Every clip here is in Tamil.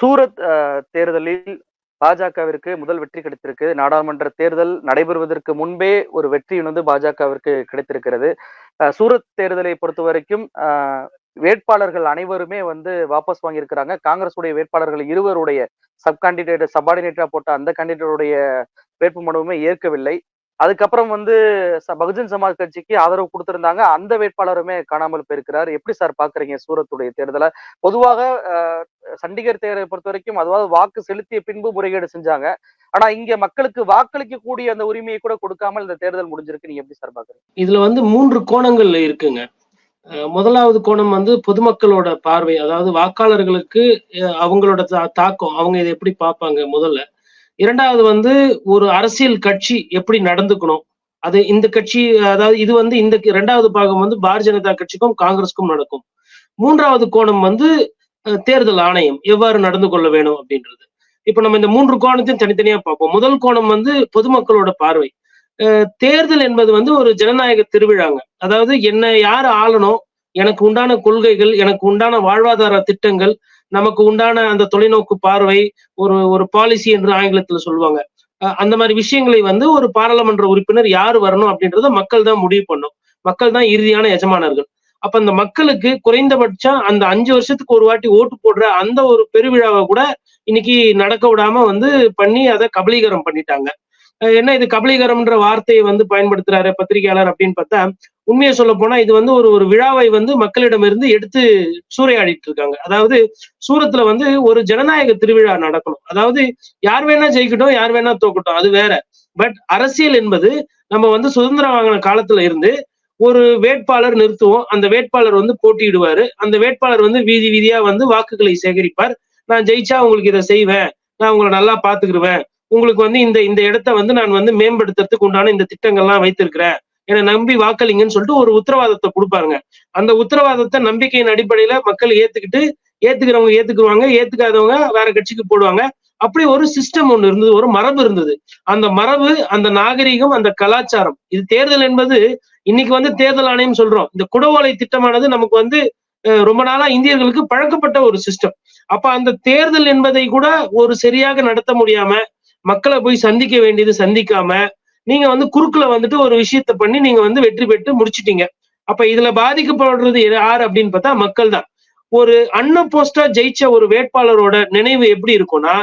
சூரத் தேர்தலில் பாஜகவிற்கு முதல் வெற்றி கிடைத்திருக்கு. நாடாளுமன்ற தேர்தல் நடைபெறுவதற்கு முன்பே ஒரு வெற்றி வந்து பாஜகவிற்கு கிடைத்திருக்கிறது. சூரத் தேர்தலை பொறுத்த வரைக்கும் வேட்பாளர்கள் அனைவருமே வந்து வாபஸ் வாங்கியிருக்கிறாங்க. காங்கிரஸுடைய வேட்பாளர்கள் இருவருடைய சப் கேண்டிடேட் சபார்டினேட்டா போட்ட அந்த கேண்டிடேட்டுடைய வேட்பு மனுவுமே ஏற்கவில்லை. அதுக்கப்புறம் வந்து ச- பகுஜன் சமாஜ் கட்சிக்கு ஆதரவு கொடுத்திருந்தாங்க. அந்த வேட்பாளருமே காணாமல் போயிருக்கிறார். எப்படி சார் பாக்குறீங்க சூரத்துடைய தேர்தலை? பொதுவாக சண்டிகர் தேர்தலை பொறுத்த வரைக்கும் அதாவது வாக்கு செலுத்திய பின்பு முறைகேடு செஞ்சாங்க. ஆனா இங்க மக்களுக்கு வாக்களிக்க கூடிய அந்த உரிமையை கூட கொடுக்காமல் இந்த தேர்தல் முடிஞ்சிருக்கு. நீங்க எப்படி சார் பாக்குறீங்க இதுல வந்து மூன்று கோணங்கள் இருக்குங்க. முதலாவது கோணம் வந்து பொதுமக்களோட பார்வை. அதாவது வாக்காளர்களுக்கு அவங்களோட தா- தாக்கம். அவங்க இதை எப்படி பார்ப்பாங்க முதல்ல? இரண்டாவது வந்து ஒரு அரசியல் கட்சி எப்படி நடந்துக்கணும்? அது இந்த கட்சி அதாவது இது வந்து இந்த இரண்டாவது பாகம் வந்து பாரதிய ஜனதா கட்சிக்கும் காங்கிரஸுக்கும் நடக்கும். மூன்றாவது கோணம் வந்து தேர்தல் ஆணையம் எவ்வாறு நடந்து கொள்ள வேணும் அப்படின்றது. இப்ப நம்ம இந்த மூன்று கோணத்தையும் தனித்தனியா பார்ப்போம். முதல் கோணம் வந்து பொதுமக்களோட பார்வை. அஹ், தேர்தல் என்பது வந்து ஒரு ஜனநாயக திருவிழாங்க. அதாவது என்ன யார் ஆளணும்? எனக்கு உண்டான கொள்கைகள் எனக்கு உண்டான வாழ்வாதார திட்டங்கள் நமக்கு உண்டான அந்த தொலைநோக்கு பார்வை ஒரு ஒரு பாலிசி என்று ஆங்கிலத்துல சொல்லுவாங்க. அந்த மாதிரி விஷயங்களை வந்து ஒரு பாராளுமன்ற உறுப்பினர் யார் வரணும் அப்படின்றத மக்கள் தான் முடிவு பண்ணும். மக்கள் தான் இறுதியான எஜமானர்கள். அப்ப அந்த மக்களுக்கு குறைந்தபட்சம் அந்த அஞ்சு வருஷத்துக்கு ஒரு வாட்டி ஓட்டு போடுற அந்த ஒரு பெருவிழாவை கூட இன்னைக்கு நடக்க விடாம வந்து பண்ணி அதை கபலீகரம் பண்ணிட்டாங்க. என்ன இது கபலீகரம்ன்ற வார்த்தையை வந்து பயன்படுத்துறாரு பத்திரிகையாளர் அப்படின்னு பார்த்தா உண்மையை சொல்ல போனா இது வந்து ஒரு ஒரு விழாவை வந்து மக்களிடமிருந்து எடுத்து சூறையாடிட்டு இருக்காங்க. அதாவது சூரத்துல வந்து ஒரு ஜனநாயக திருவிழா நடக்கணும். அதாவது யார் வேணா ஜெயிக்கட்டும் யார் வேணா தோக்கட்டும் அது வேற. பட் அரசியல் என்பது நம்ம வந்து சுதந்திரம் வாங்கின காலத்துல இருந்து ஒரு வேட்பாளர் நிறுத்துவோம். அந்த வேட்பாளர் வந்து போட்டியிடுவாரு. அந்த வேட்பாளர் வந்து வீதி வீதியா வந்து வாக்குகளை சேகரிப்பார். நான் ஜெயிச்சா உங்களுக்கு இதை செய்வேன். நான் உங்களை நல்லா பாத்துக்கிடுவேன் உங்களுக்கு வந்து இந்த இந்த இடத்த வந்து நான் வந்து மேம்படுத்துறதுக்கு உண்டான இந்த திட்டங்கள்லாம் வைத்திருக்கிறேன். என்னை நம்பி வாக்களிங்கன்னு சொல்லிட்டு ஒரு உத்தரவாதத்தை கொடுப்பாருங்க. அந்த உத்தரவாதத்தை நம்பிக்கையின் அடிப்படையில மக்கள் ஏத்துக்கிட்டு ஏத்துக்கிறவங்க ஏத்துக்குவாங்க ஏத்துக்காதவங்க வேற கட்சிக்கு போடுவாங்க. அப்படி ஒரு சிஸ்டம் ஒண்ணு இருந்தது ஒரு மரபு இருந்தது. அந்த மரபு அந்த நாகரிகம் அந்த கலாச்சாரம் இது தேர்தல் என்பது இன்னைக்கு வந்து தேர்தல் ஆணையம் சொல்றோம். இந்த குடவோலை திட்டமானது நமக்கு வந்து ரொம்ப நாளா இந்தியர்களுக்கு பழக்கப்பட்ட ஒரு சிஸ்டம் அப்ப அந்த தேர்தல் என்பதை கூட ஒரு சரியாக நடத்த முடியாம மக்களை போய் சந்திக்க வேண்டியது சந்திக்காம நீங்க வந்து குறுக்குல வந்துட்டு ஒரு விஷயத்த பண்ணி நீங்க வந்து வெற்றி பெற்று முடிச்சிட்டீங்க. அப்ப இதுல பாதிக்கப்படுறது யார் அப்படின்னு பார்த்தா மக்கள் தான். ஒரு அன்ன போஸ்டா ஜெயிச்ச ஒரு வேட்பாளரோட நினைவு எப்படி இருக்கும்னா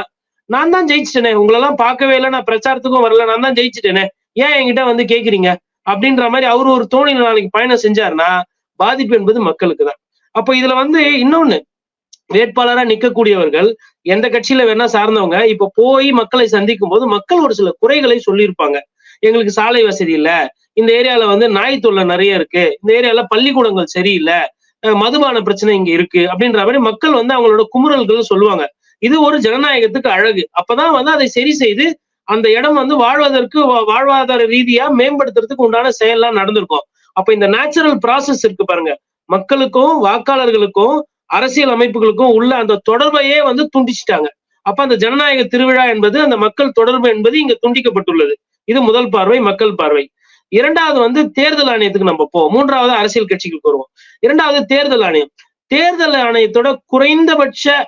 நான் தான் ஜெயிச்சிட்டேனே உங்களெல்லாம் பார்க்கவே இல்லை நான் பிரச்சாரத்துக்கும் வரல நான் தான் ஜெயிச்சிட்டேனே ஏன் என்கிட்ட வந்து கேக்குறீங்க? அப்படின்ற மாதிரி அவர் ஒரு தோணில நாளைக்கு பயணம் செஞ்சாருன்னா பாதிப்பு என்பது மக்களுக்கு தான். அப்போ இதுல வந்து இன்னொன்னு வேட்பாளரா நிக்கக்கூடியவர்கள் எந்த கட்சியில வேணா சார்ந்தவங்க இப்ப போய் மக்களை சந்திக்கும் போது மக்கள் ஒரு சில குறைகளை சொல்லியிருப்பாங்க. எங்களுக்கு சாலை வசதி இல்ல இந்த ஏரியால வந்து நாய் தொல்லை நிறைய இருக்கு இந்த ஏரியால பள்ளிக்கூடங்கள் சரியில்லை மதுபான பிரச்சனை இங்க இருக்கு அப்படின்ற மாதிரி மக்கள் வந்து அவங்களோட குமுறல்கள் சொல்லுவாங்க. இது ஒரு ஜனநாயகத்துக்கு அழகு. அப்பதான் வந்து அதை சரி செய்து அந்த இடம் வந்து வாழ்வதற்கு வா- வாழ்வாதார ரீதியா மேம்படுத்துறதுக்கு உண்டான செயல்லாம் நடந்திருக்கும். அப்ப இந்த நேச்சுரல் ப்ராசஸ் இருக்கு பாருங்க. மக்களுக்கும் வாக்காளர்களுக்கும் அரசியல் அமைப்புகளுக்கும் உள்ள அந்த தொடர்பையே வந்து துண்டிச்சிட்டாங்க. அப்ப அந்த ஜனநாயக திருவிழா என்பது அந்த மக்கள் தொடர்பு என்பது இங்க துண்டிக்கப்பட்டுள்ளது. இது முதல் பார்வை மக்கள் பார்வை. இரண்டாவது வந்து தேர்தல் ஆணையத்துக்கு நம்ம போவோம். மூன்றாவது அரசியல் கட்சிகளுக்கு வருவோம். இரண்டாவது தேர்தல் ஆணையம். தேர்தல் ஆணையத்தோட குறைந்தபட்ச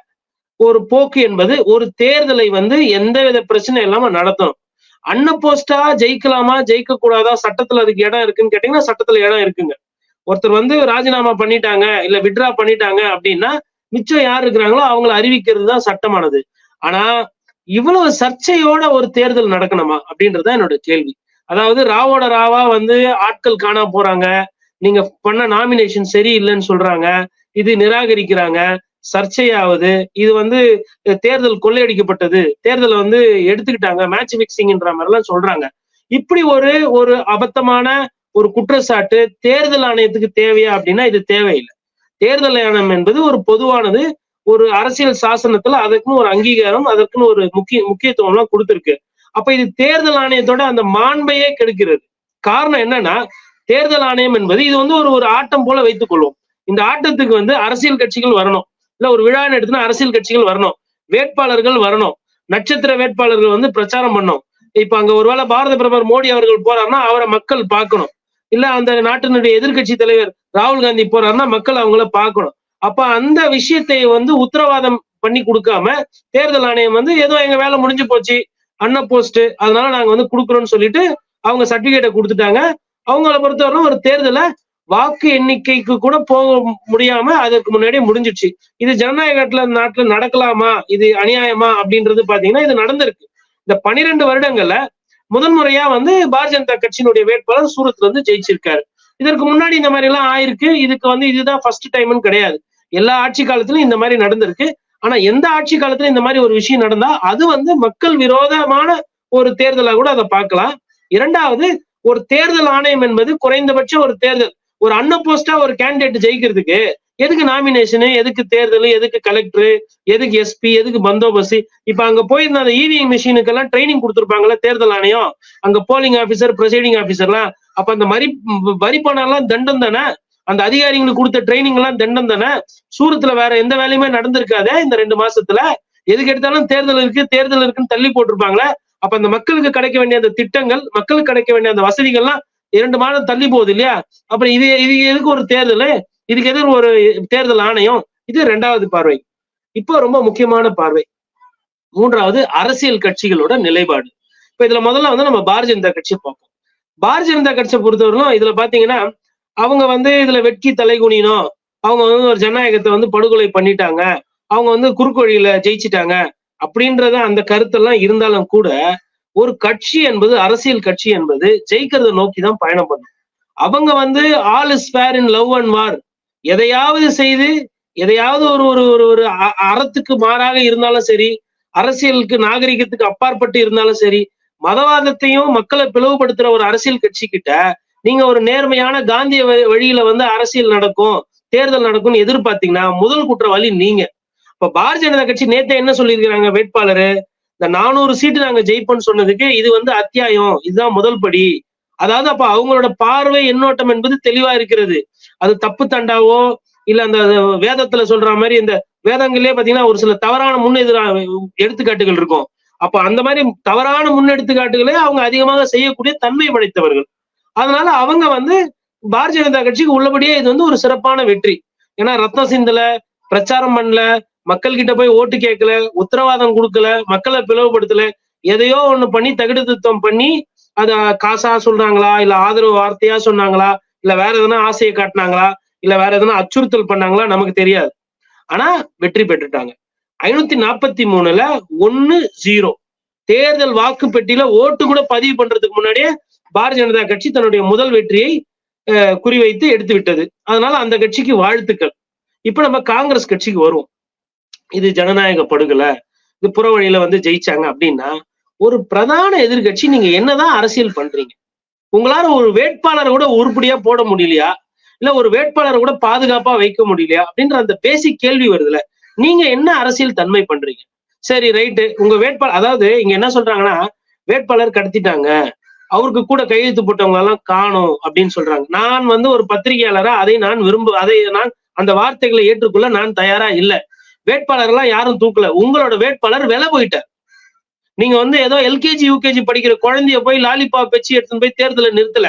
ஒரு போக்கு என்பது ஒரு தேர்தலை வந்து எந்தவித பிரச்சனை இல்லாம நடத்தணும். அன்ன போஸ்டா ஜெயிக்கலாமா ஜெயிக்க கூடாதா சட்டத்துல அதுக்கு இடம் இருக்குன்னு கேட்டீங்கன்னா சட்டத்துல இடம் இருக்குங்க. ஒருத்தர் வந்து ராஜினாமா பண்ணிட்டாங்க இல்ல விட்ரா பண்ணிட்டாங்க அப்படின்னா மிச்சம் யார் இருக்கிறாங்களோ அவங்கள அறிவிக்கிறது தான் சட்டமானது. ஆனா இவ்வளவு சர்ச்சையோட ஒரு தேர்தல் நடக்கணுமா அப்படின்றதுதான் என்னோட கேள்வி. அதாவது ராவோட ராவா வந்து ஆட்கள் காணாம போறாங்க நீங்க பண்ண நாமினேஷன் சரியில்லைன்னு சொல்றாங்க இது நிராகரிக்கிறாங்க சர்ச்சையாவது இது வந்து தேர்தல் கொள்ளையடிக்கப்பட்டது தேர்தலை வந்து எடுத்துக்கிட்டாங்க மேட்ச் பிக்சிங்ன்ற மாதிரிலாம் சொல்றாங்க. இப்படி ஒரு ஒரு அபத்தமான ஒரு குற்றச்சாட்டு தேர்தல் ஆணையத்துக்கு தேவையா அப்படின்னா இது தேவையில்லை. தேர்தல் ஆணையம் என்பது ஒரு பொதுவானது ஒரு அரசியல் சாசனத்துல அதற்குன்னு ஒரு அங்கீகாரம் அதற்குன்னு ஒரு முக்கிய முக்கியத்துவம் எல்லாம் கொடுத்திருக்கு. அப்ப இது தேர்தல் ஆணையத்தோட அந்த மாண்பையே கெடுக்கிறது. காரணம் என்னன்னா தேர்தல் ஆணையம் என்பது இது வந்து ஒரு ஒரு ஆட்டம் போல வைத்துக் கொள்வோம். இந்த ஆட்டத்துக்கு வந்து அரசியல் கட்சிகள் வரணும். இல்ல ஒரு விழான்னு எடுத்துனா அரசியல் கட்சிகள் வரணும். வேட்பாளர்கள் வரணும். நட்சத்திர வேட்பாளர்கள் வந்து பிரச்சாரம் பண்ணும் இப்ப அங்க ஒருவேளை பாரத பிரதமர் மோடி அவர்கள் போறாருன்னா அவரை மக்கள் பார்க்கணும். இல்ல அந்த நாட்டினுடைய எதிர்க்கட்சி தலைவர் ராகுல் காந்தி போறாருன்னா மக்கள் அவங்கள பார்க்கணும். அப்ப அந்த விஷயத்தை வந்து உத்தரவாதம் பண்ணி கொடுக்காம தேர்தல் ஆணையம் வந்து ஏதோ எங்க வேலை முடிஞ்சு போச்சு அன்ன போஸ்ட் அதனால நாங்க வந்து கொடுக்குறோம்னு சொல்லிட்டு அவங்க சர்டிபிகேட்டை கொடுத்துட்டாங்க. அவங்கள பொறுத்தவரை ஒரு தேர்தலை வாக்கு எண்ணிக்கைக்கு கூட போக முடியாம அதற்கு முன்னாடியே முடிஞ்சிடுச்சு. இது ஜனநாயகத்துல நாட்டுல நடக்கலாமா? இது அநியாயமா? அப்படின்றது பாத்தீங்கன்னா இது நடந்திருக்கு. இந்த பனிரெண்டு வருடங்கள்ல முதன்முறையா வந்து பாரதிய ஜனதா கட்சியினுடைய வேட்பாளர் சூரத்ல இருந்து ஜெயிச்சிருக்காரு. இதற்கு முன்னாடி இந்த மாதிரி எல்லாம் ஆயிருக்கு. இதுக்கு வந்து இதுதான் ஃபர்ஸ்ட் டைம்னு கிடையாது. எல்லா ஆட்சி காலத்திலும் இந்த மாதிரி நடந்திருக்கு. ஆனா எந்த ஆட்சி காலத்துல இந்த மாதிரி ஒரு விஷயம் நடந்தா அது வந்து மக்கள் விரோதமான ஒரு தேர்தலா கூட அதை பார்க்கலாம். இரண்டாவது ஒரு தேர்தல் ஆணையம் என்பது குறைந்தபட்ச ஒரு தேர்தல். ஒரு அன்ன போஸ்டா ஒரு கேண்டிடேட் ஜெயிக்கிறதுக்கு எதுக்கு நாமினேஷனு எதுக்கு தேர்தல் எதுக்கு கலெக்டர் எதுக்கு எஸ்பி எதுக்கு பந்தோபஸ்து? இப்ப அங்க போயிருந்த அந்த இவிஎம் மிஷினுக்கெல்லாம் ட்ரைனிங் கொடுத்துருப்பாங்கல்ல தேர்தல் ஆணையம். அங்க போலிங் ஆபீசர் ப்ரொசீடிங் ஆபீசர்லாம் அப்ப அந்த மரி வரி தண்டம் தானே? அந்த அதிகாரிங்களுக்கு கொடுத்த ட்ரைனிங் எல்லாம் தண்டம் தானே? சூரத்துல வேற எந்த வேலையுமே நடந்திருக்காதே இந்த ரெண்டு மாசத்துல? எதுக்கு எடுத்தாலும் தேர்தல் இருக்கு தேர்தல் இருக்குன்னு தள்ளி போட்டிருப்பாங்களே? அப்ப அந்த மக்களுக்கு கிடைக்க வேண்டிய அந்த திட்டங்கள் மக்களுக்கு கிடைக்க வேண்டிய அந்த வசதிகள்லாம் இரண்டு மாதம் தள்ளி போகுது இல்லையா? அப்புறம் இது இது எதுக்கு ஒரு தேர்தல்? இதுக்கு எதிர் ஒரு தேர்தல் ஆணையம் இது ரெண்டாவது பார்வை. இப்போ ரொம்ப முக்கியமான பார்வை. மூன்றாவது அரசியல் கட்சிகளோட நிலைப்பாடு. இப்ப இதுல முதல்ல வந்து நம்ம பாரதிய ஜனதா கட்சியை பார்ப்போம். பாரதிய ஜனதா கட்சியை பொறுத்தவரைக்கும் இதுல பாத்தீங்கன்னா அவங்க வந்து இதுல வெட்கி தலைகுனினோம் அவங்க வந்து ஒரு ஜனநாயகத்தை வந்து படுகொலை பண்ணிட்டாங்க. அவங்க வந்து குறுக்கொழியில ஜெயிச்சிட்டாங்க. அப்படின்றத அந்த கருத்தெல்லாம் இருந்தாலும் கூட ஒரு கட்சி என்பது அரசியல் கட்சி என்பது ஜெயிக்கிறத நோக்கி தான் பயணம் பண்ணும். அவங்க வந்து all is fair in love and war. எதையாவது செய்து எதையாவது ஒரு ஒரு ஒரு ஒரு அ- அறத்துக்கு மாறாக இருந்தாலும் சரி அரசியலுக்கு நாகரிகத்துக்கு அப்பாற்பட்டு இருந்தாலும் சரி மதவாதத்தையும் மக்களை பிளவுபடுத்துற ஒரு அரசியல் கட்சி கிட்ட நீங்க ஒரு நேர்மையான காந்திய வ- வழியில வந்து அரசியல் நடக்கும் தேர்தல் நடக்கும்னு எதிர்பார்த்தீங்கன்னா முதல் குற்றவாளி நீங்க. இப்ப பாரதிய ஜனதா கட்சி நேத்தே என்ன சொல்லியிருக்கிறாங்க வேட்பாளரு? இந்த நானூறு சீட்டு நாங்க ஜெயிப்போம்னு சொன்னதுக்கு இது வந்து அத்தியாயம் இதுதான் முதல் படி. அதாவது அப்ப அவங்களோட பார்வை எண்ணோட்டம் என்பது தெளிவா இருக்கிறது. அது தப்பு தண்டாவோ இல்ல அந்த வேதத்துல சொல்ற மாதிரி இந்த வேதங்களே பாத்தீங்கன்னா ஒரு சில தவறான முன்னெதிரா எடுத்துக்காட்டுகள் இருக்கும். அப்ப அந்த மாதிரி தவறான முன்னெடுத்துக்காட்டுகளே அவங்க அதிகமாக செய்யக்கூடிய தன்மை படைத்தவர்கள். அதனால அவங்க வந்து பாரதிய ஜனதா கட்சிக்கு உள்ளபடியே இது வந்து ஒரு சிறப்பான வெற்றி. ஏன்னா ரத்தம் சிந்தல பிரச்சாரம் பண்ணல மக்கள் கிட்ட போய் ஓட்டு கேட்கல உத்தரவாதம் கொடுக்கல மக்களை பிளவுபடுத்தல எதையோ ஒண்ணு பண்ணி தகுடு திருத்தம் பண்ணி அத காசா சொல்றாங்களா? இல்ல ஆதரவு வார்த்தையா சொன்னாங்களா? இல்ல வேற எதனா ஆசையை காட்டினாங்களா? இல்ல வேற எதனா அச்சுறுத்தல் பண்ணாங்களா? நமக்கு தெரியாது. ஆனா வெற்றி பெற்றுட்டாங்க. ஐநூத்தி நாற்பத்தி மூணுல ஒன்னு ஜீரோ தேர்தல் வாக்கு பெட்டியில ஓட்டு கூட பதிவு பண்றதுக்கு முன்னாடியே பாரதிய ஜனதா கட்சி தன்னுடைய முதல் வெற்றியை குறிவைத்து எடுத்து விட்டது. அதனால அந்த கட்சிக்கு வாழ்த்துக்கள். இப்ப நம்ம காங்கிரஸ் கட்சிக்கு வருவோம். இது ஜனநாயக படுகொலை. இது புற வழியில வந்து ஜெயிச்சாங்க அப்படின்னா ஒரு பிரதான எதிர்க்கட்சி நீங்க என்னதான் அரசியல் பண்றீங்க? உங்களால ஒரு வேட்பாளரை கூட உருப்படியா போட முடியலையா? இல்ல ஒரு வேட்பாளரை கூட பாதுகாப்பா வைக்க முடியலையா? அப்படின்ற அந்த பேசிக் கேள்வி வருதுல. நீங்க என்ன அரசியல் தன்மை பண்றீங்க? சரி ரைட்டு. உங்க வேட்பாளர் அதாவது இங்க என்ன சொல்றாங்கன்னா வேட்பாளர் கடத்திட்டாங்க. அவருக்கு கூட கையெழுத்து போட்டவங்களெல்லாம் காணும் அப்படின்னு சொல்றாங்க. நான் வந்து ஒரு பத்திரிகையாளரா அதை நான் விரும்ப அதை நான் அந்த வார்த்தைகளை ஏற்றுக்கொள்ள நான் தயாரா இல்ல. வேட்பாளர் எல்லாம் யாரும் தூக்கல. உங்களோட வேட்பாளர் விலை போயிட்டார். நீங்க வந்து ஏதோ எல்கேஜி யூகேஜி படிக்கிற குழந்தைய போய் லாலிபாப் வச்சு எடுத்துன்னு போய் தேர்தலை நிறுத்தல.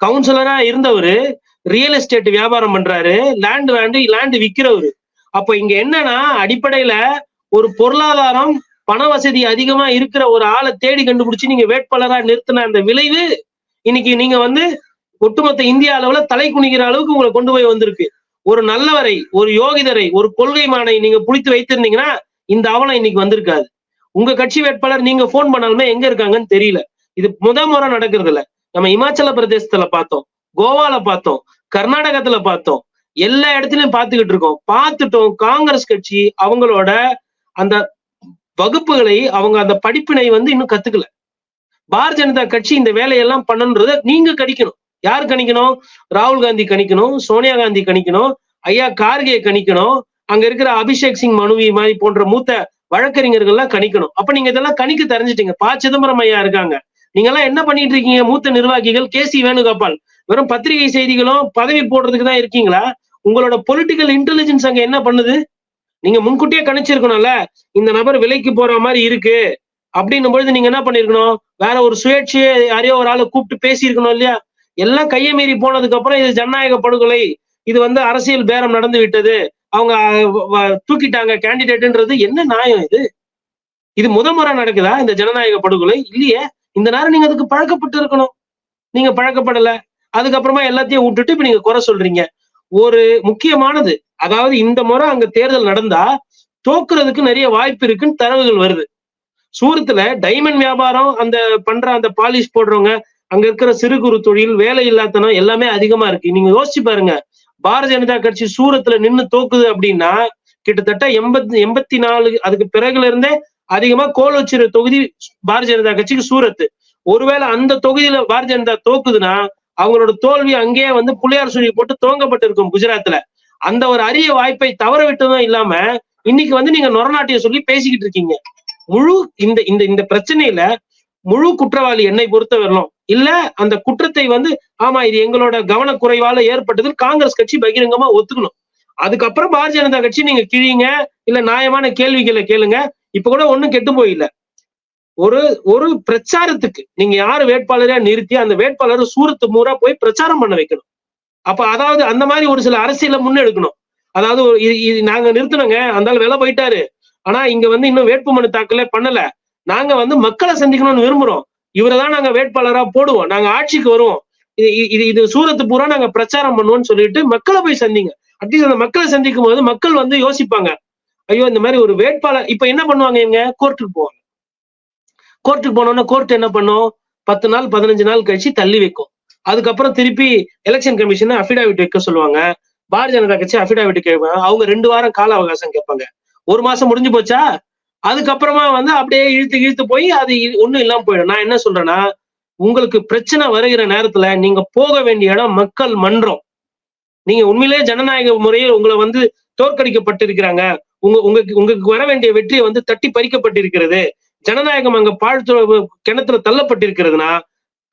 கவுன்சிலரா இருந்தவரு ரியல் எஸ்டேட் வியாபாரம் பண்றாரு லேண்ட் வேண்டு லேண்ட் விக்கிறவரு. அப்ப இங்க என்னன்னா அடிப்படையில ஒரு பொருளாதாரம் பண வசதி அதிகமா இருக்கிற ஒரு ஆளை தேடி கண்டுபிடிச்சு நீங்க வேட்பாளரா நிறுத்தின அந்த விளைவு இன்னைக்கு நீங்க வந்து ஒட்டுமொத்த இந்திய அளவுல தலை குனிக்கிற அளவுக்கு உங்களை கொண்டு போய் வந்திருக்கு. ஒரு நல்லவரை ஒரு யோகிதரை ஒரு கொள்கை மானை நீங்க புடித்து வைத்திருந்தீங்கன்னா இந்த அவலம் இன்னைக்கு வந்திருக்காது. உங்க கட்சி வேட்பாளர் நீங்க போன் பண்ணாலுமே எங்க இருக்காங்கன்னு தெரியல. இது முத முறை நடக்கிறது இல்ல. நம்ம இமாச்சல பிரதேசத்துல பார்த்தோம் கோவால பார்த்தோம் கர்நாடகத்துல பார்த்தோம். எல்லா இடத்துலயும் பார்த்துக்கிட்டு இருக்கோம். பார்த்துட்டோம் காங்கிரஸ் கட்சி அவங்களோட அந்த வகுப்புகளை அவங்க அந்த படிப்பினை வந்து இன்னும் கத்துக்கல. பாரதிய ஜனதா கட்சி இந்த வேலையெல்லாம் பண்ணணுன்றத நீங்க கணிக்கணும். யார் கணிக்கணும்? ராகுல் காந்தி கணிக்கணும் சோனியா காந்தி கணிக்கணும் ஐயா கார்கே கணிக்கணும் அங்க இருக்கிற அபிஷேக் சிங் மனுவி மாதிரி போன்ற மூத்த வழக்கறிஞர்கள்லாம் கணிக்கணும். அப்ப நீங்க இதெல்லாம் கணிக்க தெரிஞ்சிட்டீங்க. பா. சிதம்பரம் ஐயா இருக்காங்க. நீங்க எல்லாம் என்ன பண்ணிட்டு இருக்கீங்க? மூத்த நிர்வாகிகள் கே. சி. வேணுகோபால். வெறும் பத்திரிகை செய்திகளும் பதவி போடுறதுக்கு தான் இருக்கீங்களா? உங்களோட பொலிட்டிக்கல் இன்டெலிஜென்ஸ் அங்க என்ன பண்ணுது? நீங்க முன்கூட்டியே கணிச்சிருக்கணும்ல. இந்த நபர் விலைக்கு போற மாதிரி இருக்கு. அப்படின்னும் பொழுது நீங்க என்ன பண்ணிருக்கணும்? வேற ஒரு சுயேட்சையை யாரையோ ஒரு ஆளை கூப்பிட்டு பேசியிருக்கணும் இல்லையா? எல்லாம் கையை மீறி போனதுக்கு அப்புறம் இது ஜனநாயக படுகொலை. இது வந்து அரசியல் பேரம் நடந்து விட்டது. அவங்க வ- தூக்கிட்டாங்க கேண்டிடேட்ன்றது என்ன நியாயம் இது? இது முத முறை நடக்குதா இந்த ஜனநாயக படுகொலை? இல்லையே. இந்த நேரம் நீங்க அதுக்கு பழக்கப்பட்டு இருக்கணும். நீங்க பழக்கப்படல. அதுக்கப்புறமா எல்லாத்தையும் விட்டுட்டு இப்ப நீங்க குறை சொல்றீங்க. ஒரு முக்கியமானது அதாவது இந்த முறை அங்க தேர்தல் நடந்தா தோக்குறதுக்கு நிறைய வாய்ப்பு இருக்குன்னு தரவுகள் வருது. சூரத்துல டைமண்ட் வியாபாரம் அந்த பண்ற அந்த பாலிஷ் போடுறவங்க அங்க இருக்கிற சிறு குறு தொழில் வேலை இல்லாதனம் எல்லாமே அதிகமா இருக்கு. நீங்க யோசிச்சு பாருங்க. பாரதிய ஜனதா கட்சி சூரத்துல நின்னு தோக்குது அப்படின்னா கிட்டத்தட்ட எண்பத்தி எண்பத்தி நாலு அதுக்கு பிறகுல இருந்தே அதிகமா கோல் வச்சிரு தொகுதி பாரதிய ஜனதா கட்சிக்கு சூரத்து. ஒருவேளை அந்த தொகுதியில பாரதிய ஜனதா தோக்குதுன்னா அவங்களோட தோல்வி அங்கேயே வந்து புள்ளியார் சுழி போட்டு துவங்கப்பட்டு இருக்கும் குஜராத்ல. அந்த ஒரு அரிய வாய்ப்பை தவற விட்டதும் இல்லாம இன்னைக்கு வந்து நீங்க நொரநாட்டிய சொல்லி பேசிக்கிட்டு இருக்கீங்க. முழு இந்த இந்த இந்த பிரச்சனையில முழு குற்றவாளி என்னை பொறுத்த வரலாம் இல்ல அந்த குற்றத்தை வந்து ஆமா இது எங்களோட கவனக்குறைவால ஏற்பட்டது காங்கிரஸ் கட்சி பகிரங்கமா ஒத்துக்கணும். அதுக்கப்புறம் பாரதிய ஜனதா கட்சி நீங்க கிழிங்க இல்ல நியாயமான கேள்விகளை கேளுங்க. இப்ப கூட ஒண்ணும் கெட்டு போயில்ல. ஒரு ஒரு பிரச்சாரத்துக்கு நீங்க யாரு வேட்பாளரா நிறுத்தி அந்த வேட்பாளர் சூரத்து மூரா போய் பிரச்சாரம் பண்ண வைக்கணும். அப்ப அதாவது அந்த மாதிரி ஒரு சில அரசியலை முன்னெடுக்கணும். அதாவது நாங்க நிறுத்தினோங்க அந்த ஆள் போயிட்டாரு. ஆனா இங்க வந்து இன்னும் வேட்புமனு தாக்கல பண்ணல. நாங்க வந்து மக்களை சந்திக்கணும்னு விரும்புறோம். இவரை தான் நாங்க வேட்பாளரா போடுவோம். நாங்க ஆட்சிக்கு வருவோம். இது இது- இது சூரத்து பூரா நாங்க பிரச்சாரம் பண்ணுவோம்னு சொல்லிட்டு மக்களை போய் சந்திங்க. அட்லீஸ்ட் அந்த மக்களை சந்திக்கும் போது மக்கள் வந்து யோசிப்பாங்க. ஐயோ இந்த மாதிரி ஒரு வேட்பாளர் இப்ப என்ன பண்ணுவாங்க இவங்க? கோர்ட்டுக்கு போவாங்க. கோர்ட்டுக்கு போனோம்னா கோர்ட் என்ன பண்ணும்? பத்து நாள் பதினஞ்சு நாள் கழிச்சு தள்ளி வைக்கும். அதுக்கப்புறம் திருப்பி எலெக்ஷன் கமிஷன் அஃபிடாவிட் வைக்க சொல்லுவாங்க. பாரதிய ஜனதா கட்சி அஃபிடாவிட் கேட்பாங்க. அவங்க ரெண்டு வாரம் கால அவகாசம் கேட்பாங்க. ஒரு மாசம் முடிஞ்சு போச்சா? அதுக்கப்புறமா வந்து அப்படியே இழுத்து இழுத்து போய் அது இ- ஒண்ணும் இல்லாம போயிடும். நான் என்ன சொல்றேன்னா உங்களுக்கு பிரச்சனை வருகிற நேரத்துல நீங்க போக வேண்டிய இடம் மக்கள் மன்றம். நீங்க உண்மையிலேயே ஜனநாயக முறையில் உங்களை வந்து தோற்கடிக்கப்பட்டிருக்கிறாங்க. உங்க உங்களுக்கு உங்களுக்கு வர வேண்டிய வெற்றியை வந்து தட்டி பறிக்கப்பட்டிருக்கிறது. ஜனநாயகம் அங்க பாழ்த்து கிணத்துல தள்ளப்பட்டிருக்கிறதுனா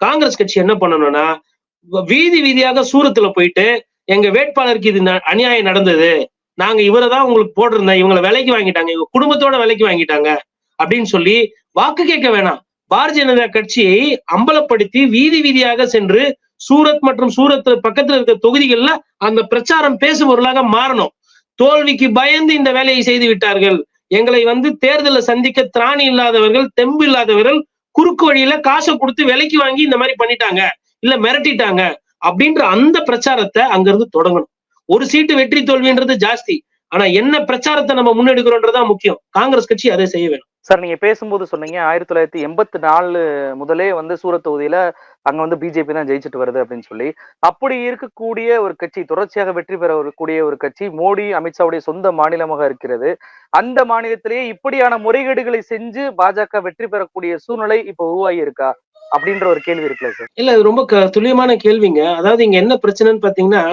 காங்கிரஸ் கட்சி என்ன பண்ணணும்னா வீதி வீதியாக சூரத்துல போயிட்டு எங்க வேட்பாளருக்கு இது ந- அநியாயம் நடந்தது. நாங்க இவரை தான் உங்களுக்கு போட்டிருந்தேன். இவங்களை விலைக்கு வாங்கிட்டாங்க. இவங்க குடும்பத்தோட விலைக்கு வாங்கிட்டாங்க. அப்படின்னு சொல்லி வாக்கு கேட்க வேணாம். பாரதிய ஜனதா கட்சியை அம்பலப்படுத்தி வீதி வீதியாக சென்று சூரத் மற்றும் சூரத் பக்கத்துல இருக்க தொகுதிகள்ல அந்த பிரச்சாரம் பேசும் பொருளாக மாறணும். தோல்விக்கு பயந்து இந்த வேலையை செய்து விட்டார்கள். எங்களை வந்து தேர்தலை சந்திக்க திராணி இல்லாதவர்கள் தெம்பு இல்லாதவர்கள் குறுக்கு வழியில காசை கொடுத்து விலைக்கு வாங்கி இந்த மாதிரி பண்ணிட்டாங்க. இல்ல மிரட்டிட்டாங்க. அப்படின்ற அந்த பிரச்சாரத்தை அங்கிருந்து தொடங்கணும். ஒரு சீட்டு வெற்றி தோல்வின்றது ஜாஸ்தி. ஆனா என்ன பிரச்சாரத்தை நம்ம முன்னெடுக்கிறோன்றதுதான் முக்கியம். காங்கிரஸ் கட்சி அதை செய்ய வேணும். சார் நீங்க பேசும்போது சொன்னீங்க ஆயிரத்தி தொள்ளாயிரத்தி எண்பத்தி நாலு முதலே வந்து சூரத் தொகுதியில அங்க வந்து பிஜேபி தான் ஜெயிச்சுட்டு வருது அப்படின்னு சொல்லி அப்படி இருக்கக்கூடிய ஒரு கட்சி தொடர்ச்சியாக வெற்றி பெற வரக்கூடிய ஒரு கட்சி மோடி அமித்ஷாவுடைய சொந்த மாநிலமாக இருக்கிறது. அந்த மாநிலத்திலேயே இப்படியான முறைகேடுகளை செஞ்சு பாஜக வெற்றி பெறக்கூடிய சூழ்நிலை இப்ப உருவாகி இருக்கா? அப்படின்ற ஒரு கேள்வி இருக்குல்ல சார். இல்ல இது ரொம்ப துல்லியமான கேள்விங்க. அதாவது இங்க என்ன பிரச்சனைன்னு பாத்தீங்கன்னா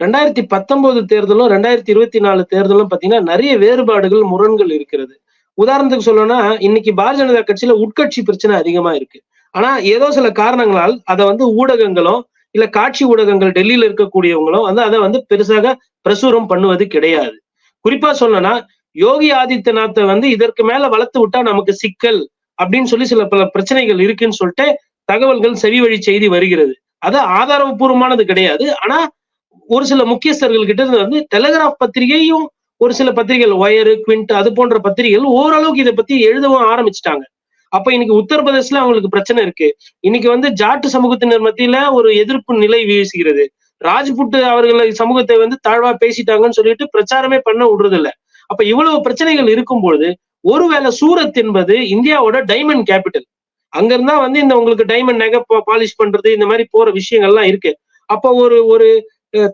ரெண்டாயிரத்தி பத்தொன்பது தேர்தலும் ரெண்டாயிரத்தி இருபத்தி நாலு தேர்தலும் பாத்தீங்கன்னா நிறைய வேறுபாடுகள் முரண்கள் இருக்கிறது. உதாரணத்துக்கு சொல்லணும்னா இன்னைக்கு பாரதிய ஜனதா கட்சியில உட்கட்சி பிரச்சனை அதிகமா இருக்கு. ஆனா ஏதோ சில காரணங்களால் அதை வந்து ஊடகங்களும் இல்ல காட்சி ஊடகங்கள் டெல்லியில இருக்கக்கூடியவங்களும் வந்து அதை வந்து பெருசாக பிரசுரம் பண்ணுவது கிடையாது. குறிப்பா சொல்லணும்னா யோகி ஆதித்யநாத்தை வந்து இதற்கு மேல வளர்த்து விட்டா நமக்கு சிக்கல் அப்படின்னு சொல்லி சில பல பிரச்சனைகள் இருக்குன்னு சொல்லிட்டு தகவல்கள் செவி வழி செய்தி வருகிறது. அது ஆதாரபூர்வமானது கிடையாது. ஆனா ஒரு சில முக்கியஸ்தர்கள் கிட்ட இருந்து வந்து டெலிகிராஃப் பத்திரிகையும் ஒரு சில பத்திரிகைகள் ஒயரு குவிண்ட் அது போன்ற பத்திரிகைகள் ஓரளவுக்கு இதை பத்தி எழுதவும் ஆரம்பிச்சிட்டாங்க. அப்ப இன்னைக்கு உத்தரப்பிரதேசல அவங்களுக்கு பிரச்சனை இருக்கு. இன்னைக்கு வந்து ஜாட்டு சமூகத்தினர் மத்தியில ஒரு எதிர்ப்பு நிலை வீசுகிறது. ராஜ்புட் அவர்களை சமூகத்தை வந்து தாழ்வா பேசிட்டாங்கன்னு சொல்லிட்டு பிரச்சாரமே பண்ண விடுறது இல்ல அப்ப இவ்வளவு பிரச்சனைகள் இருக்கும்பொழுது ஒருவேளை சூரத் என்பது இந்தியாவோட டைமண்ட் கேபிட்டல் அங்க இருந்தா வந்து இந்த உங்களுக்கு டைமண்ட் நகை பாலிஷ் பண்றது இந்த மாதிரி போற விஷயங்கள்லாம் இருக்கு. அப்போ ஒரு ஒரு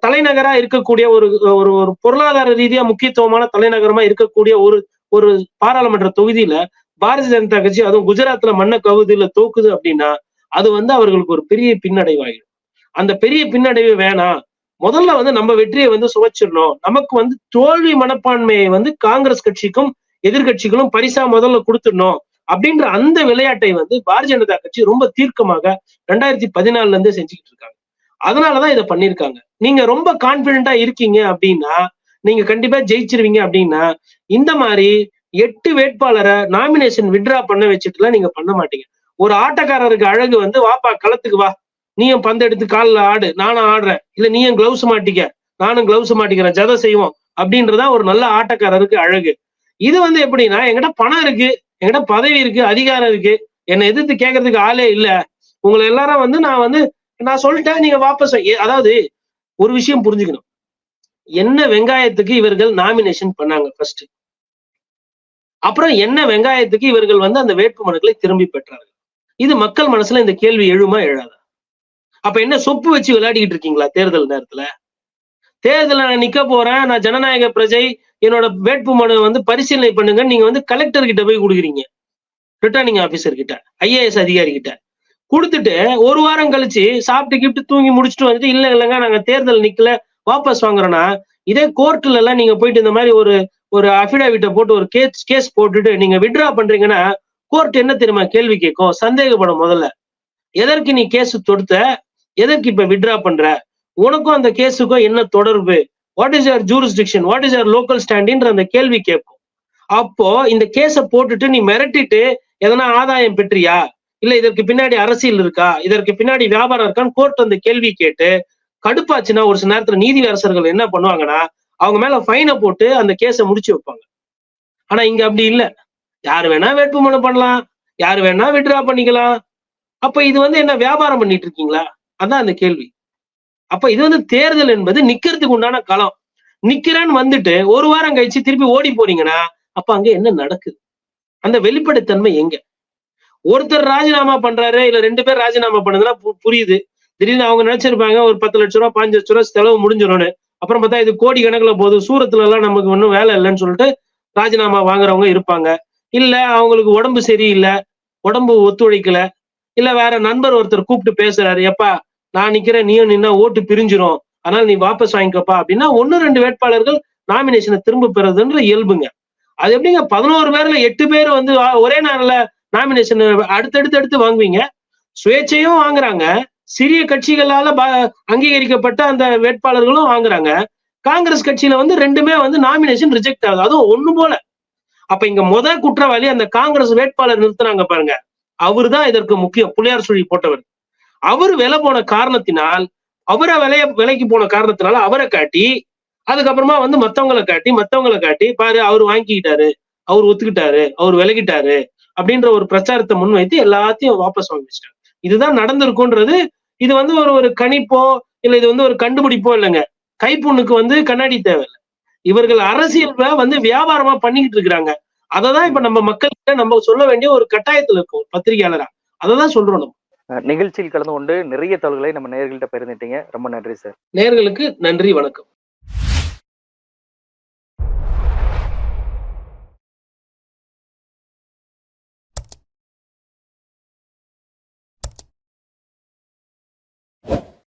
தலைநகரா இருக்கக்கூடிய ஒரு ஒரு ஒரு பொருளாதார ரீதியா முக்கியத்துவமான தலைநகரமா இருக்கக்கூடிய ஒரு ஒரு பாராளுமன்ற தொகுதியில பாரதிய ஜனதா கட்சி அதுவும் குஜராத்ல மன்ன கவுதியில தோக்குது அப்படின்னா அது வந்து அவர்களுக்கு ஒரு பெரிய பின்னடைவாயிடும். அந்த பெரிய பின்னடைவு வேணாம் முதல்ல வந்து நம்ம வெற்றியை வந்து சுவைச்சிடணும். நமக்கு வந்து தோல்வி மனப்பான்மையை வந்து காங்கிரஸ் கட்சிக்கும் எதிர்கட்சிகளும் பரிசா முதல்ல கொடுத்துடணும் அப்படின்ற அந்த விளையாட்டை வந்து பாரதிய ஜனதா கட்சி ரொம்ப தீர்க்கமாக ரெண்டாயிரத்தி பதினாலுல இருந்தே செஞ்சுக்கிட்டு இருக்காங்க. அதனாலதான் இதை பண்ணிருக்காங்க நீங்க ரொம்ப கான்பிடண்டா இருக்கீங்க அப்படின்னா நீங்க கண்டிப்பா ஜெயிச்சிருவீங்க அப்படின்னா இந்த மாதிரி எட்டு வேட்பாளரை நாமினேஷன் விட்ரா பண்ண வச்சுட்டுலாம் நீங்க பண்ண மாட்டீங்க. ஒரு ஆட்டக்காரருக்கு அழகு வந்து வாப்பா களத்துக்கு வா. நீயும் பந்து எடுத்து காலில் ஆடு. நானும் ஆடுறேன். இல்ல நீயும் கிளவுஸ் மாட்டிக்க. நானும் கிளவுஸ் மாட்டிக்கிறேன். ஜதை செய்வோம். அப்படின்றதா ஒரு நல்ல ஆட்டக்காரருக்கு அழகு. இது வந்து எப்படின்னா எங்கிட்ட பணம் இருக்கு. என்கிட்ட பதவி இருக்கு. அதிகாரம் இருக்கு. என்னை எதிர்த்து கேட்கறதுக்கு ஆளே இல்லை. உங்களை எல்லாரும் வந்து நான் வந்து நான் சொல்லிட்டேன். நீங்க வாபஸ் வை- அதாவது ஒரு விஷயம் புரிஞ்சுக்கணும். என்ன வெங்காயத்துக்கு இவர்கள் நாமினேஷன் பண்ணாங்க ஃபர்ஸ்ட் அப்புறம் என்ன வெங்காயத்துக்கு இவர்கள் வந்து அந்த வேட்பு மனுக்களை திரும்பி பெற்றார்கள்? இது மக்கள் மனசுல இந்த கேள்வி எழுமா எழாதா? அப்ப என்ன சொப்பு வச்சு விளையாடிக்கிட்டு இருக்கீங்களா தேர்தல் நேரத்துல? தேர்தல நான் நிக்க போறேன் நான் ஜனநாயக பிரஜை என்னோட வேட்பு மனு வந்து பரிசீலனை பண்ணுங்க நீங்க வந்து கலெக்டர் கிட்ட போய் கொடுக்குறீங்க. ரிட்டர்னிங் ஆபீசர் கிட்ட ஐஏஎஸ் அதிகாரி கிட்ட. கொடுத்துட்டு ஒரு வாரம் கழிச்சு சாப்பிட்டு கிப்ட்டு தூங்கி முடிச்சுட்டு வந்துட்டு இல்ல இல்லைங்க நாங்க தேர்தல் நிக்கல வாபஸ் வாங்குறோம்னா இதே கோர்ட்ல எல்லாம் நீங்க போயிட்டு இந்த மாதிரி ஒரு ஒரு அபிடாவிட்ட போட்டு ஒரு கேஸ் கேஸ் போட்டுட்டு நீங்க விட்ரா பண்றீங்கன்னா கோர்ட் என்ன தெரியுமா கேள்வி கேட்கும்? சந்தேகப்படும் முதல்ல. எதற்கு நீ கேஸ் தொடுத்த? எதற்கு இப்ப விட்ரா பண்ற? உனக்கும் அந்த கேஸுக்கும் என்ன தொடர்பு? What is your jurisdiction what is your local ஸ்டாண்டின்ற அந்த கேள்வி கேட்கும். அப்போ இந்த கேஸை போட்டுட்டு நீ மிரட்டிட்டு எதனா ஆதாயம் பெற்றியா இல்ல இதற்கு பின்னாடி அரசியல் இருக்கா? இதற்கு பின்னாடி வியாபாரம் இருக்கான்னு கோர்ட் வந்து கேள்வி கேட்டு கடுப்பாச்சுன்னா ஒரு சில நேரத்துல நீதி அரசர்கள் என்ன பண்ணுவாங்கன்னா அவங்க மேல ஃபைனை போட்டு அந்த கேஸை முடிச்சு வைப்பாங்க. ஆனா இங்க அப்படி இல்ல. யாரு வேணா வேட்புமனு பண்ணலாம். யாரு வேணா விட்ரா பண்ணிக்கலாம். அப்ப இது வந்து என்ன வியாபாரம் பண்ணிட்டு இருக்கீங்களா? அதான் அந்த கேள்வி. அப்ப இது வந்து தேர்தல் என்பது நிக்கிறதுக்கு உண்டான களம். நிக்கிறேன்னு வந்துட்டு ஒரு வாரம் கழிச்சு திருப்பி ஓடி போறீங்கன்னா அப்ப அங்க என்ன நடக்குது? அந்த வெளிப்படைத்தன்மை எங்க? ஒருத்தர் ராஜினாமா பண்றாரு இல்ல ரெண்டு பேர் ராஜினாமா பண்ணதுன்னா பு- புரியுது. திடீர்னு அவங்க நினைச்சிருப்பாங்க ஒரு பத்து லட்ச ரூபா பாஞ்சு லட்ச ரூபா செலவு முடிஞ்சிடும்னு. அப்புறம் பார்த்தா இது கோடி கணக்குல போகுது சூரத்துல எல்லாம் நமக்கு ஒன்றும் வேலை இல்லைன்னு சொல்லிட்டு ராஜினாமா வாங்குறவங்க இருப்பாங்க. இல்ல அவங்களுக்கு உடம்பு சரியில்லை உடம்பு ஒத்துழைக்கல இல்ல வேற நண்பர் ஒருத்தர் கூப்பிட்டு பேசுறாரு எப்பா நான் நிக்கிறேன் நீயும் நின்னா ஓட்டு பிரிஞ்சிரும் அதனால நீ வாபஸ் வாங்கிக்கப்பா அப்படின்னா ஒன்னு ரெண்டு வேட்பாளர்கள் நாமினேஷனை திரும்ப பெறதுன்ற இயல்புங்க. அது எப்படிங்க பதினோரு பேர்ல எட்டு பேர் வந்து ஒரே நாள்ல நாமினேஷன் அடுத்தடுத்து அடுத்து வாங்குவீங்க. சுயேட்சையும் வாங்குறாங்க. சிறிய கட்சிகளால அங்கீகரிக்கப்பட்ட அந்த வேட்பாளர்களும் வாங்குறாங்க. காங்கிரஸ் கட்சியில வந்து ரெண்டுமே வந்து நாமினேஷன் ரிஜெக்ட் ஆகுது. அதுவும் ஒண்ணு போல. அப்ப இங்க முத குற்றவாளி அந்த காங்கிரஸ் வேட்பாளர் நிறுத்துறாங்க பாருங்க. அவர்தான் இதற்கு முக்கிய புளியார் சுழி போட்டவர். அவர் விலை போன காரணத்தினால் அவரை விலைய விலைக்கு போன காரணத்தினால அவரை காட்டி அதுக்கப்புறமா வந்து மத்தவங்களை காட்டி மத்தவங்களை காட்டி பாரு அவர் வாங்கிக்கிட்டாரு. அவர் ஒத்துக்கிட்டாரு. அவர் விலகிட்டாரு. அப்படின்ற ஒரு பிரச்சாரத்தை முன்வைத்து எல்லாத்தையும் வாபஸ் வாங்கி வச்சிட்டாங்க. இதுதான் நடந்திருக்குன்றது இது வந்து ஒரு ஒரு கணிப்போ இல்ல இது வந்து ஒரு கண்டுபிடிப்போ இல்லைங்க. கைப்புண்ணுக்கு வந்து கண்ணாடி தேவையில்லை. இவர்கள் அரசியல்ல வந்து வியாபாரமா பண்ணிக்கிட்டு இருக்கிறாங்க. அதை தான் இப்ப நம்ம மக்கள்கிட்ட நம்ம சொல்ல வேண்டிய ஒரு கட்டாயத்துல இருக்கும் பத்திரிகையாளரா. அதை தான் சொல்றோம் நம்ம. நிகழ்ச்சியில் கலந்து கொண்டு நிறைய தகவல்களை நம்ம நேயர்கள்ட்ட பகிர்ந்துட்டீங்க. ரொம்ப நன்றி சார். நேர்களுக்கு நன்றி வணக்கம்.